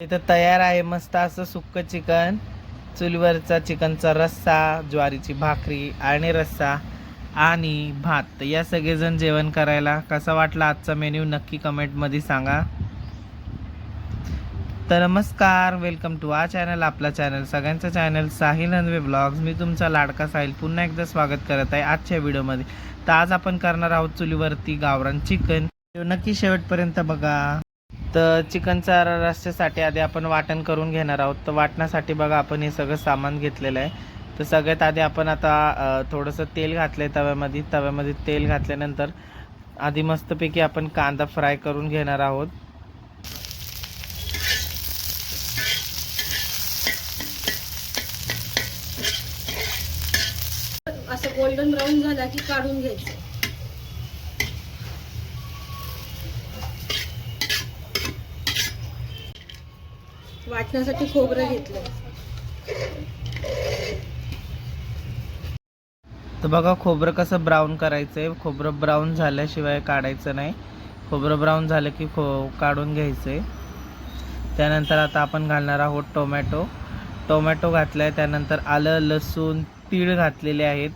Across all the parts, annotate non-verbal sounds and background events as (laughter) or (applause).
इथं तयार आहे मस्त असं सुक्क चिकन. चुलीवरचा चिकनचा रस्सा ज्वारीची भाकरी आणि रस्सा आणि भात. या सगळेजण जेवण करायला कसा वाटला आजचा मेन्यू नक्की कमेंटमध्ये सांगा. तर नमस्कार वेलकम टू आ चॅनल आपला चॅनल सगळ्यांचा चॅनल साहिल हनवे ब्लॉग्स. मी तुमचा लाडका साहिल. पुन्हा एकदा स्वागत करत आहे आजच्या व्हिडिओमध्ये. तर आज आपण करणार आहोत चुलीवरती गावरान चिकन. नक्की शेवटपर्यंत बघा. तर चिकनचा रस्त्यासाठी आधी आपण वाटण करून घेणार आहोत. तर वाटण्यासाठी बघा आपण हे सगळं सामान घेतलेलं आहे. तर सगळ्यात आधी आपण आता थोडंसं तेल घातलं आहे तव्यामध्ये. तव्यामध्ये तेल घातल्यानंतर आधी मस्तपैकी आपण कांदा फ्राय करून घेणार आहोत. असं गोल्डन ब्राऊन झाला की काढून घ्यायचं. वाटण्यासाठी खोबरं घेतलं तर बघा खोबरं कसं ब्राऊन करायचं आहे खोबरं ब्राऊन झाल्याशिवाय काढायचं नाही. खोबरं ब्राऊन झालं की खो काढून घ्यायचं आहे त्यानंतर आता आपण घालणार आहोत टोमॅटो. टोमॅटो घातला आहे त्यानंतर आलं लसूण तीळ घातलेले आहेत.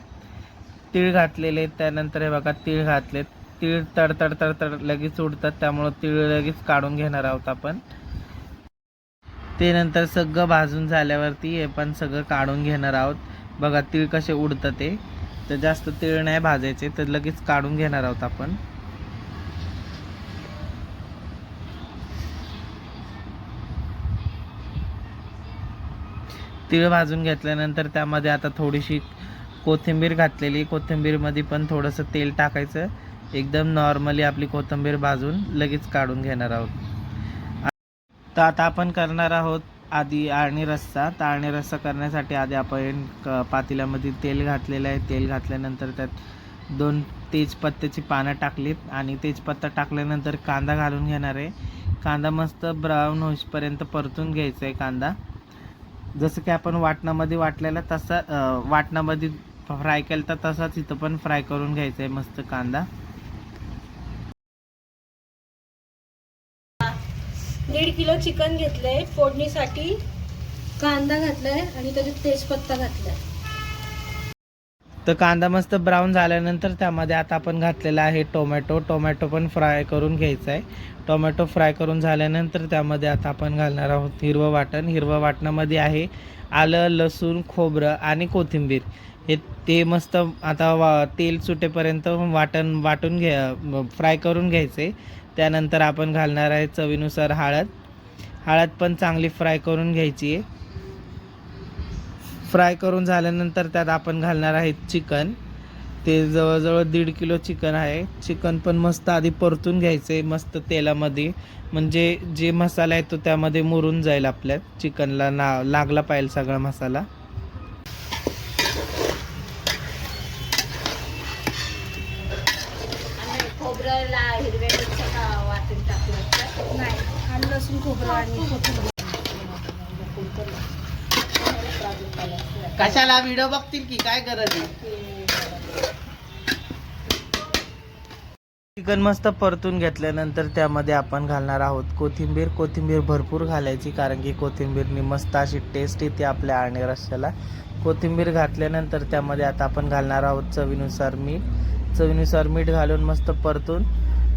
तीळ घातलेले आहेत त्यानंतर हे बघा तीळ घातले तीळ तडतड तडतड लगेच उडतात त्यामुळं तीळ लगेच काढून घेणार आहोत आपण. ते नंतर सगळं भाजून झाल्यावरती हे पण सगळं काढून घेणार आहोत. बघा तीळ कसे उडतं ते. तर जास्त तीळ नाही भाजायचे तर लगेच काढून घेणार आहोत आपण. तीळ भाजून घेतल्यानंतर त्यामध्ये आता थोडीशी कोथिंबीर घातलेली. कोथिंबीरमध्ये पण थोडंसं तेल टाकायचं. एकदम नॉर्मली आपली कोथिंबीर भाजून लगेच काढून घेणार आहोत. तर आता आपण करणार आहोत आधी आळणी रस्सा. तर आळणी रस्सा करण्यासाठी आधी आपण क- पातेल्यामध्ये तेल घातलेलं आहे. तेल घातल्यानंतर त्यात दोन तेजपत्त्याची पानं टाकलीत आणि तेजपत्ता टाकल्यानंतर कांदा घालून घेणार आहे. कांदा मस्त ब्राऊन होईपर्यंत परतून घ्यायचा आहे कांदा. जसं की आपण वाटणामध्ये वाटलेला तसा वाटणामध्ये फ्राय केला तर तसाच इथं पण फ्राय करून घ्यायचा आहे मस्त कांदा. दीड किलो चिकन घेतलंय फोडणीसाठी कांदा घातलाय आणि त्याच्यात तेजपत्ता घातलाय. तर कांदा मस्त ब्राऊन झाल्यानंतर त्यामध्ये आता आपण घातलेला आहे टोमॅटो. टोमॅटो पण फ्राय करून घ्यायचा आहे टोमॅटो फ्राय करून झाल्यानंतर त्यामध्ये आता आपण घालणार आहोत हिरवं वाटण. हिरवं वाटणामध्ये आहे आलं लसूण खोबरं आणि कोथिंबीर. हे ते मस्त आता वा तेल सुटेपर्यंत वाटण वाटून घ्या फ्राय करून घ्यायचे त्यानंतर आपण घालणार आहे चवीनुसार हळद. हळद पण चांगली फ्राय करून घ्यायची आहे. फ्राय करून झाल्यानंतर त्यात आपण घालणार आहे चिकन. ते जवळजवळ दीड किलो चिकन आहे. चिकन पण मस्त आधी परतून घ्यायचं आहे मस्त तेलामध्ये. म्हणजे जे मसाला आहे तो त्यामध्ये मुरून जाईल आपल्या चिकनला ना लागला पाहिजे सगळा मसाला आणि खोबऱ्याला हिरव्या मिरच्या वाटून टाकलं नाही आणि लसूण खोबरं आणि कोथिंबीर कशाला व्हिडिओ बघतील की? काय गरज आहे? चिकन मस्त परतून घेतल्यानंतर त्यामध्ये आपण घालणार आहोत कोथिंबीर. कोथिंबीर भरपूर घालायची कारण की कोथिंबीरनी मस्त अशी टेस्ट येते आपल्या आणि रस्त्याला कोथिंबीर घातल्यानंतर त्यामध्ये आता आपण घालणार आहोत चवीनुसार मीठ. चवीनुसार मीठ घालून मस्त परतून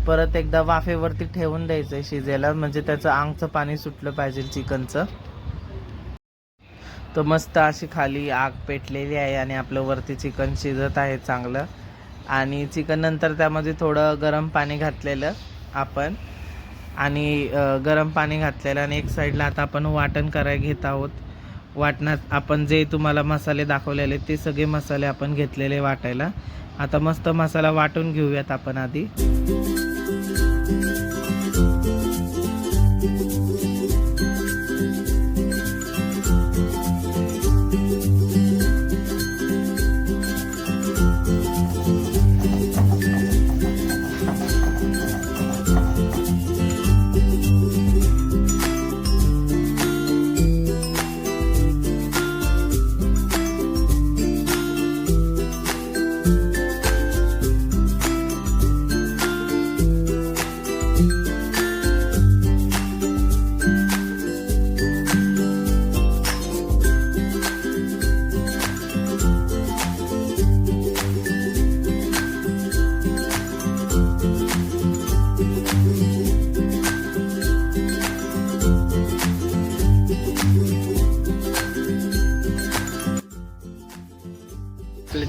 परत एकदा वाफेवरती ठेवून द्यायचं आहे शिजायला म्हणजे त्याचं आंगचं पाणी सुटलं पाहिजे चिकनचं. तर मस्त अशी खाली आग पेटलेली आहे आणि आपलं वरती चिकन शिजत आहे चांगलं. आणि चिकन नंतर त्यामध्ये थोडं गरम पाणी घातलेलं आपण. आणि गरम पाणी घातलेलं आणि एक साईडला आता आपण वाटण करायला घेत आहोत. वाटणात आपण जे तुम्हाला मसाले दाखवलेले ते सगळे मसाले आपण घेतलेले वाटायला. आता मस्त मसाला वाटून घेऊयात आपण आधी.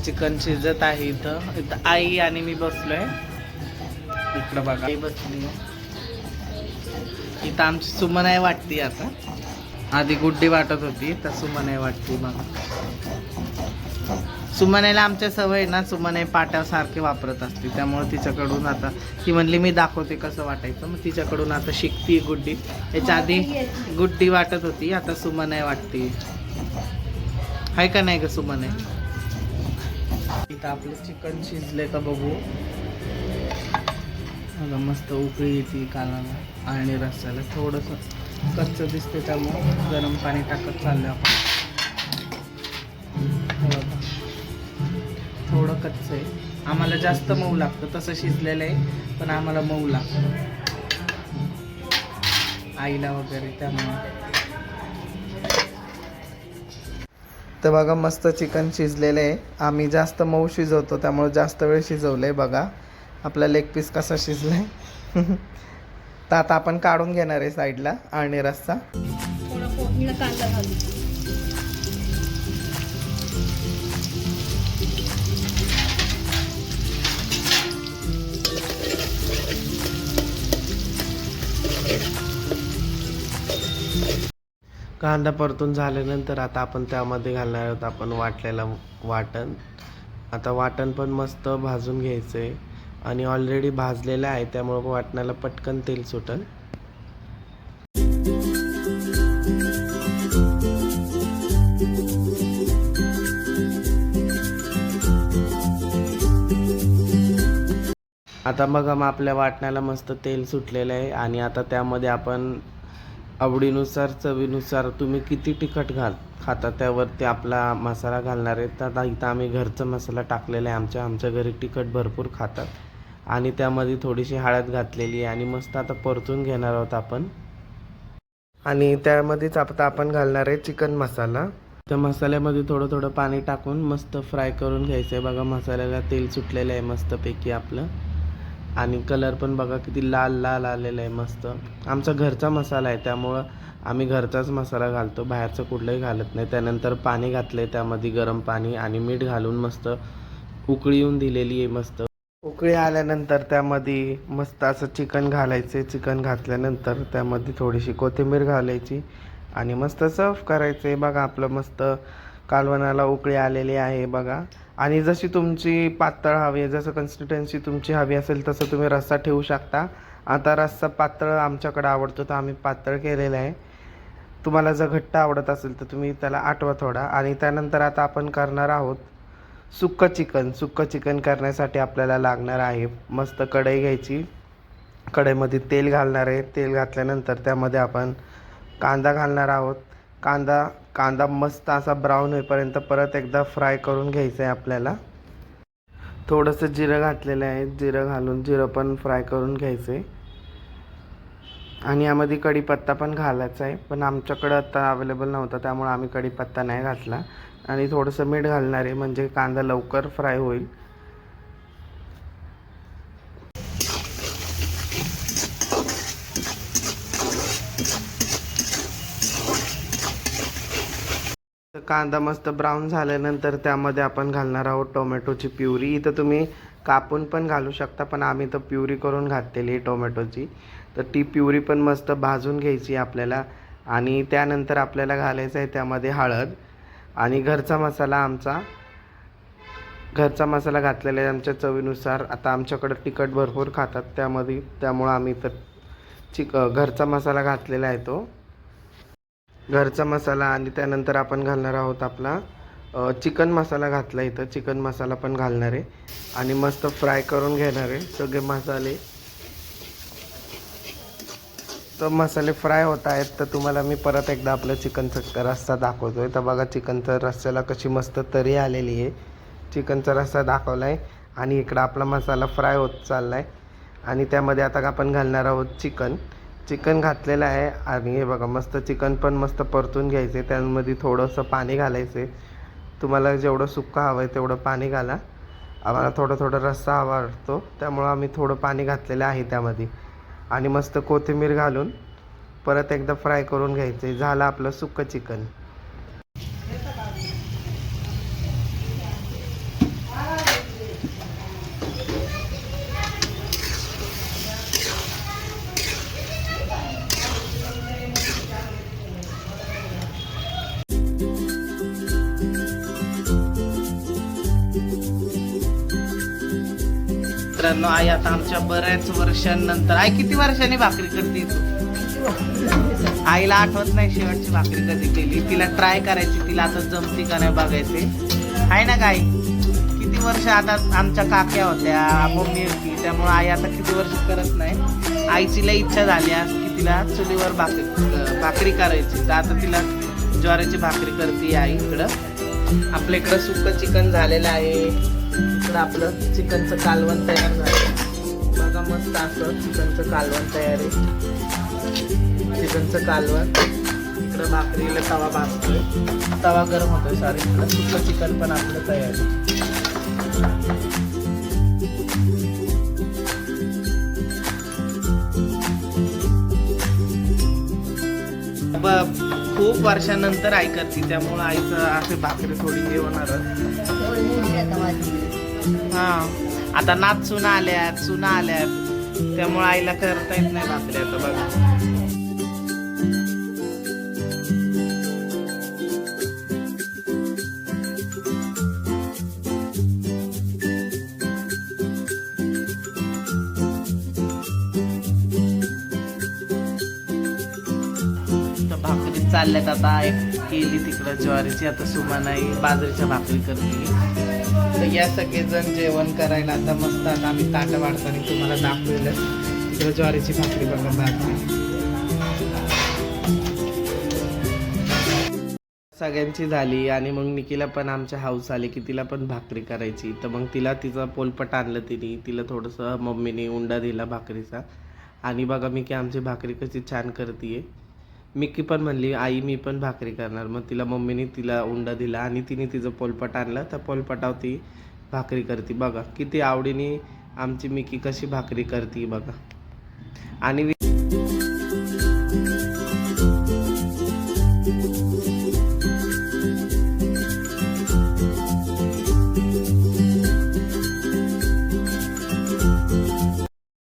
चिकन शिजत आहे इथं. इथं आई आणि मी बसलोय. इकडं बघा. आई बसली इथं आमची सुमन आहे वाटती आता. आधी गुड्डी वाटत होती तर सुमन आहे वाटती बघा. सुमनेला आमच्या सवय ना सुमने पाट्यासारखे वापरत असते. त्यामुळे तिच्याकडून आता ती म्हणली मी दाखवते कसं वाटायचं. मग तिच्याकडून आता शिकती गुड्डी. याच्या आधी गुड्डी वाटत होती आता सुमने वाटते. आहे का नाही ग सुमने इथं आपलं चिकन शिजलंय का बघू. बघा मस्त उकळी येते कानाला आणि रस्त्याला थोडंसं कच्चं दिसते त्यामुळं गरम पाणी टाकत चाललं आपण. बघा. थोडं कच्चं आहे. आम्हाला जास्त मऊ लागतं तसं शिजलेलं आहे पण आम्हाला मऊ लागतं. आईला वगैरे त्यामुळं. तर बघा मस्त चिकन शिजलेलं आहे. आम्ही जास्त मऊ शिजवतो त्यामुळे जास्त वेळ शिजवलं आहे बघा. आपला लेग पीस कसा शिजलाय? (laughs) तर आता आपण काढून घेणार आहे साईडला आणि रस्सा. थोडा कांदा घालू कांदा परतून झाल्यानंतर आता आपण त्यामध्ये घालणार आहोत आपण वाटलेला वाटण. आता वाटण पण मस्त भाजून घ्यायचं. आहे आणि ऑलरेडी भाजलेलं आहे त्यामुळं वाटणाला पटकन तेल सुटल आता बघा मग आपल्या वाटण्याला मस्त तेल सुटलेलं आहे. आणि आता त्यामध्ये आपण आवडीनुसार चवीनुसार तुम्ही किती तिखट घाल खाता त्यावरती आपला मसाला घालणार आहे तर इथं आम्ही घरचा मसाला टाकलेला आहे. आमच्या आमच्या घरी तिखट भरपूर खातात. आणि त्यामध्ये थोडीशी हळद घातलेली आहे. आणि मस्त आता परतून घेणार आहोत आपण. आणि त्यामध्येच आता आपण घालणार आहे चिकन मसाला. त्या मसाल्यामध्ये थोडं थोडं पाणी टाकून मस्त फ्राय करून घ्यायचं आहे. बघा मसाल्याला तेल सुटलेलं आहे मस्तपैकी आपलं. आणि कलर पण बघा किती लाल लाल आलेला आहे मस्त. आमचा घरचा मसाला आहे त्यामुळं आम्ही घरचाच मसाला घालतो. बाहेरचं कुठलंही घालत नाही. त्यानंतर पाणी घातलं आहे त्यामध्ये गरम पाणी आणि मीठ घालून मस्त उकळी येऊन दिलेली आहे मस्त. उकळी आल्यानंतर त्यामध्ये मस्त असं चिकन घालायचे चिकन घातल्यानंतर त्यामध्ये थोडीशी कोथिंबीर घालायची आणि मस्त सर्व आहे. बघा आपलं मस्त कालवणाला उकळी आलेली आहे बघा. आणि जशी तुमची पातळ हवी आहे जसं कन्सिस्टन्सी तुमची हवी असेल तसं तुम्ही रस्सा ठेवू शकता. आता रस्सा पातळ आमच्याकडे आवडतो तर आम्ही पातळ केलेला आहे. तुम्हाला जर घट्ट आवडत असेल तर तुम्ही त्याला आठवा थोडा. आणि त्यानंतर आता आपण करणार आहोत सुक्कं चिकन. सुक्कं चिकन करण्यासाठी आपल्याला लागणार आहे मस्त कढई घ्यायची. कढईमध्ये तेल घालणार आहे. तेल घातल्यानंतर त्यामध्ये आपण कांदा घालणार आहोत. कांदा कांदा मस्त असा ब्राऊन होईपर्यंत परत एकदा फ्राय करून घ्यायचं आहे आपल्याला. थोडंसं जिरं घातलेलं आहे. जिरं घालून जिरं पण फ्राय करून घ्यायचं आहे आणि यामध्ये कढीपत्ता पण घालायचा आहे. पण आमच्याकडं आत्ता अवेलेबल नव्हता त्यामुळे आम्ही कढीपत्ता नाही घातला. आणि थोडंसं मीठ घालणार आहे म्हणजे कांदा लवकर फ्राय होईल. कांदा मस्त ब्राऊन झाल्यानंतर त्यामध्ये आपण घालणार आहोत टोमॅटोची प्युरी. इथं तुम्ही कापून पण घालू शकता पण आम्ही तर प्युरी करून घातलेली आहे टोमॅटोची. तर ती प्युरी पण मस्त भाजून घ्यायची आपल्याला. आणि त्यानंतर आपल्याला घालायचं आहे त्यामध्ये हळद. आणि घरचा मसाला आमचा घरचा मसाला घातलेला आहे आमच्या चवीनुसार. आता आमच्याकडं तिखट भरपूर खातात त्यामध्ये त्यामुळं आम्ही तर चिक घरचा मसाला घातलेला आहे तो. घरचा मसाला आणि त्यानंतर आपण घालणार आहोत आपला चिकन मसाला घातला इथं. चिकन मसाला पण घालणार आहे. आणि मस्त फ्राय करून घेणार आहे. सगळे मसाले. तर मसाले फ्राय होत आहेत तर तुम्हाला मी परत एकदा आपलं चिकनचा रस्सा दाखवतो आहे तर बघा चिकनचा रस्स्याला कशी मस्त तरी आलेली आहे. चिकनचा रस्सा दाखवला आहे आणि इकडं आपला मसाला फ्राय होत चालला आहे आणि त्यामध्ये आता आपण घालणार आहोत चिकन. चिकन घातलेलं आहे. आणि हे बघा मस्त चिकन पण मस्त परतून घ्यायचे. त्यामध्ये थोडंसं पाणी घालायचे. तुम्हाला जेवढं सुक्का हवं आहे तेवढं पाणी घाला. आम्हाला थोडं थोडं रस्सा हवा आवडतो त्यामुळं आम्ही थोडं पाणी घातलेलं आहे त्यामध्ये. आणि मस्त कोथिंबीर घालून परत एकदा फ्राय करून घ्यायचं. झालं आपलं सुक्कं चिकन. आई आता आमच्या बऱ्याच वर्षांनंतर. आई किती वर्षांनी भाकरी करते तू? आईला आठवत नाही शेवटची भाकरी कधी केली. तिला ट्राय करायची तिला आता जमती का नाही बघायचे. आहे ना काय किती वर्ष आता आमच्या काक्या होत्या मम्मी होती. त्यामुळे आई आता किती वर्ष करत नाही. आईची लई इच्छा झाली आज की तिला चुलीवर भाकरी भाकरी करायची. तर आता तिला ज्वारीची भाकरी करते आई इकडं. आपल्या इकडं सुकं चिकन झालेलं आहे. इकडं आपलं चिकनचं कालवण तयार झालं. बघा मस्त असं चिकनचं कालवण तयार आहे. चिकनचं कालवण. इकडं भाकरीला तवा भाजतोय. तवा गरम होतोय सॉरी इकडं सुकं चिकन पण आपलं तयार आहे. बाप खूप वर्षानंतर आई करते त्यामुळं आईचं असे भाकरी थोडी हे हा. आता नात सुना आल्यात सुना आल्यात. त्यामुळे आईला करता येत नाही भाकरी आता बघा. भाकरी चालल्यात आता. एक केली तिकडं ज्वारीची आता सुमानाई बाजरीच्या भाकरी करते तर या सगळेजण जेवण करायला आता मस्त आता आम्ही ताटं वाढताना तुम्हाला दाखवलं. तिकडं ज्वारीची भाकरी बघा भाकरी. सगळ्यांची झाली आणि मग निकीला पण आमच्या हाऊस आले की तिला पण भाकरी करायची. तर मग तिला तिचं पोलपट आणलं तिने. तिला थोडंसं मम्मीने उंडा दिला भाकरीचा. आणि बघा मी की आमची भाकरी कशी छान करते मिक्की पण म्हणली आई मी पण भाकरी करणार. मग तिला मम्मीने तिला उंडा दिला आणि तिने तिचं पोलपट आणलं. त्या पोलपटावर ती भाकरी करते. बघा किती आवडीने आमची मिकी कशी भाकरी करते बघा. आणि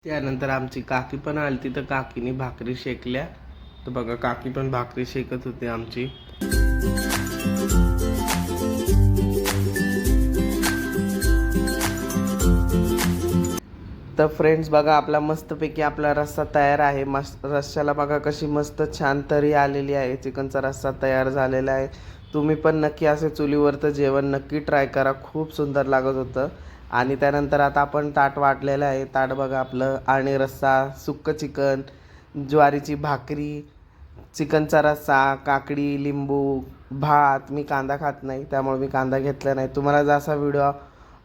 त्यानंतर आमची काकी पण आली तर काकीने भाकरी शेकल्या. तर बघा काकी पण भाकरी शेकत होती आमची. तर फ्रेंड्स बघा आपला मस्तपैकी आपला रस्सा तयार आहे. मस्त रस्स्याला बघा कशी मस्त छान तरी आलेली आहे. चिकनचा रस्सा तयार झालेला आहे. तुम्ही पण नक्की असे चुलीवरचं जेवण नक्की ट्राय करा. खूप सुंदर लागत होतं. आणि त्यानंतर आता आपण ताट वाटलेलं आहे. ताट बघा आपलं आणि रस्सा सुक्क चिकन ज्वारीची भाकरी चिकनचा रस्सा काकडी लिंबू भात. मी कांदा खात नाही त्यामुळे मी कांदा घेतला नाही. तुम्हाला जसा व्हिडिओ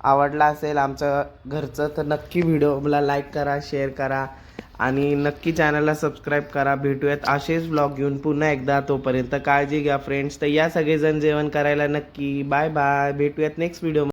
आवडला असेल आमचं घरचं तर नक्की व्हिडिओला लाईक करा शेअर करा. आणि नक्की चॅनलला सबस्क्राईब करा. भेटूयात असेच ब्लॉग घेऊन पुन्हा एकदा तोपर्यंत. काळजी घ्या फ्रेंड्स तर या सगळेजण जेवण करायला नक्की. बाय बाय भेटूयात नेक्स्ट व्हिडिओ